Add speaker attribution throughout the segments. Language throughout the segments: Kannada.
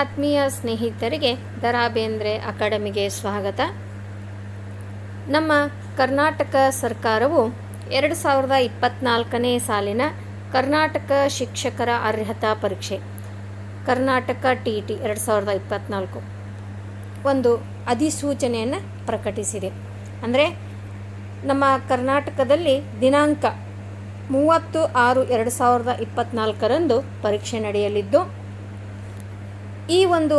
Speaker 1: ಆತ್ಮೀಯ ಸ್ನೇಹಿತರಿಗೆ ದರಾ ಬೇಂದ್ರೆ ಅಕಾಡೆಮಿಗೆ ಸ್ವಾಗತ. ನಮ್ಮ ಕರ್ನಾಟಕ ಸರ್ಕಾರವು ಎರಡು ಸಾವಿರದ ಇಪ್ಪತ್ತ್ನಾಲ್ಕನೇ ಸಾಲಿನ ಕರ್ನಾಟಕ ಶಿಕ್ಷಕರ ಅರ್ಹತಾ ಪರೀಕ್ಷೆ, ಕರ್ನಾಟಕ ಟಿ ಟಿ ಎರಡು ಸಾವಿರದ ಇಪ್ಪತ್ತ್ನಾಲ್ಕು ಒಂದು ಅಧಿಸೂಚನೆಯನ್ನು ಪ್ರಕಟಿಸಿದೆ. ಅಂದರೆ ನಮ್ಮ ಕರ್ನಾಟಕದಲ್ಲಿ ದಿನಾಂಕ ಮೂವತ್ತು ಆರು ಎರಡು ಸಾವಿರದ ಇಪ್ಪತ್ತ್ನಾಲ್ಕರಂದು ಪರೀಕ್ಷೆ ನಡೆಯಲಿದ್ದು ಈ ಒಂದು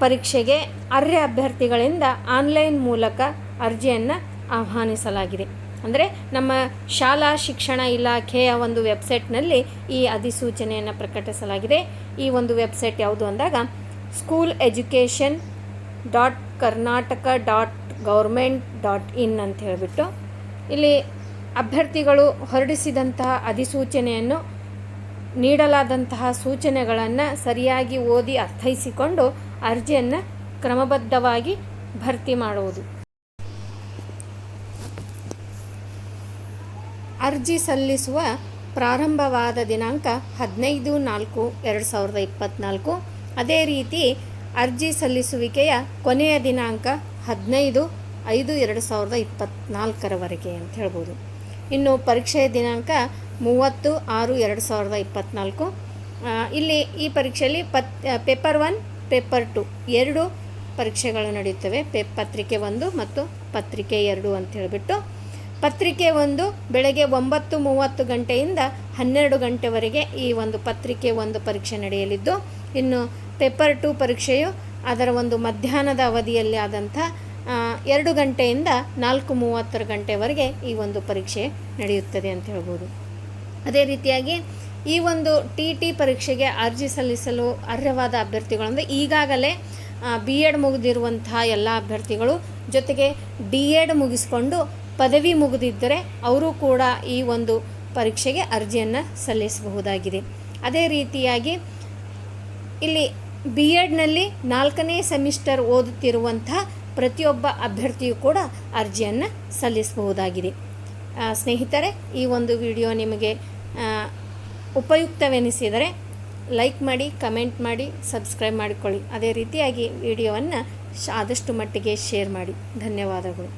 Speaker 1: ಪರೀಕ್ಷೆಗೆ ಅರ್ಹ ಅಭ್ಯರ್ಥಿಗಳಿಂದ ಆನ್ಲೈನ್ ಮೂಲಕ ಅರ್ಜಿಯನ್ನು ಆಹ್ವಾನಿಸಲಾಗಿದೆ. ಅಂದರೆ ನಮ್ಮ ಶಾಲಾ ಶಿಕ್ಷಣ ಇಲಾಖೆಯ ಒಂದು ವೆಬ್ಸೈಟ್ನಲ್ಲಿ ಈ ಅಧಿಸೂಚನೆಯನ್ನು ಪ್ರಕಟಿಸಲಾಗಿದೆ. ಈ ಒಂದು ವೆಬ್ಸೈಟ್ ಯಾವುದು ಅಂದಾಗ school education dot Karnataka dot government dot in ಅಂತ ಹೇಳಿಬಿಟ್ಟು ಇಲ್ಲಿ ಅಭ್ಯರ್ಥಿಗಳು ಹೊರಡಿಸಿದಂತಹ ಅಧಿಸೂಚನೆಯನ್ನು ನೀಡಲಾದಂತಹ ಸೂಚನೆಗಳನ್ನು ಸರಿಯಾಗಿ ಓದಿ ಅರ್ಥೈಸಿಕೊಂಡು ಅರ್ಜಿಯನ್ನು ಕ್ರಮಬದ್ಧವಾಗಿ ಭರ್ತಿ ಮಾಡುವುದು. ಅರ್ಜಿ ಸಲ್ಲಿಸುವ ಪ್ರಾರಂಭವಾದ ದಿನಾಂಕ ಹದಿನೈದು ನಾಲ್ಕು ಎರಡು ಸಾವಿರದ ಇಪ್ಪತ್ತ್ನಾಲ್ಕು ಅದೇ ರೀತಿ ಅರ್ಜಿ ಸಲ್ಲಿಸುವಿಕೆಯ ಕೊನೆಯ ದಿನಾಂಕ ಹದಿನೈದು ಐದು ಎರಡು ಸಾವಿರದ ಇಪ್ಪತ್ತ್ನಾಲ್ಕರವರೆಗೆ ಅಂತ ಹೇಳ್ಬೋದು. ಇನ್ನು ಪರೀಕ್ಷೆಯ ದಿನಾಂಕ ಮೂವತ್ತು ಆರು ಎರಡು ಸಾವಿರದ ಇಪ್ಪತ್ತ್ನಾಲ್ಕು ಇಲ್ಲಿ ಈ ಪರೀಕ್ಷೆಯಲ್ಲಿ ಪತ್ ಪೇಪರ್ ಒನ್, ಪೇಪರ್ ಟು ಎರಡು ಪರೀಕ್ಷೆಗಳು ನಡೆಯುತ್ತವೆ. ಪೇ, ಪತ್ರಿಕೆ ಒಂದು ಮತ್ತು ಪತ್ರಿಕೆ ಎರಡು ಅಂತ ಹೇಳಿಬಿಟ್ಟು. ಪತ್ರಿಕೆ ಒಂದು ಬೆಳಗ್ಗೆ ಒಂಬತ್ತು ಮೂವತ್ತು ಗಂಟೆಯಿಂದ ಹನ್ನೆರಡು ಗಂಟೆವರೆಗೆ ಈ ಒಂದು ಪತ್ರಿಕೆ ಒಂದು ಪರೀಕ್ಷೆ ನಡೆಯಲಿದ್ದು, ಇನ್ನು ಪೇಪರ್ ಟು ಪರೀಕ್ಷೆಯು ಅದರ ಒಂದು ಮಧ್ಯಾಹ್ನದ ಅವಧಿಯಲ್ಲಿ ಆದಂಥ ಎರಡು ಗಂಟೆಯಿಂದ ನಾಲ್ಕು ಮೂವತ್ತರ ಗಂಟೆವರೆಗೆ ಈ ಒಂದು ಪರೀಕ್ಷೆ ನಡೆಯುತ್ತದೆ ಅಂತ ಹೇಳ್ಬೋದು. ಅದೇ ರೀತಿಯಾಗಿ ಈ ಒಂದು ಟಿ ಟಿ ಪರೀಕ್ಷೆಗೆ ಅರ್ಜಿ ಸಲ್ಲಿಸಲು ಅರ್ಹವಾದ ಅಭ್ಯರ್ಥಿಗಳು ಅಂದರೆ ಈಗಾಗಲೇ ಬಿ ಎಡ್ ಮುಗಿದಿರುವಂತಹ ಎಲ್ಲ ಅಭ್ಯರ್ಥಿಗಳು ಜೊತೆಗೆ ಡಿ ಎಡ್ ಮುಗಿಸ್ಕೊಂಡು ಪದವಿ ಮುಗಿದಿದ್ದರೆ ಅವರು ಕೂಡ ಈ ಒಂದು ಪರೀಕ್ಷೆಗೆ ಅರ್ಜಿಯನ್ನು ಸಲ್ಲಿಸಬಹುದಾಗಿದೆ. ಅದೇ ರೀತಿಯಾಗಿ ಇಲ್ಲಿ ಬಿ ಎಡ್ನಲ್ಲಿ ನಾಲ್ಕನೇ ಸೆಮಿಸ್ಟರ್ ಓದುತ್ತಿರುವಂಥ ಪ್ರತಿಯೊಬ್ಬ ಅಭ್ಯರ್ಥಿಯು ಕೂಡ ಅರ್ಜಿಯನ್ನು ಸಲ್ಲಿಸಬಹುದಾಗಿದೆ. ಸ್ನೇಹಿತರೆ, ಈ ಒಂದು ವಿಡಿಯೋ ನಿಮಗೆ ಉಪಯುಕ್ತವೆನಿಸಿದರೆ ಲೈಕ್ ಮಾಡಿ, ಕಮೆಂಟ್ ಮಾಡಿ, ಸಬ್ಸ್ಕ್ರೈಬ್ ಮಾಡಿಕೊಳ್ಳಿ. ಅದೇ ರೀತಿಯಾಗಿ ವಿಡಿಯೋವನ್ನು ಆದಷ್ಟು ಮಟ್ಟಿಗೆ ಶೇರ್ ಮಾಡಿ. ಧನ್ಯವಾದಗಳು.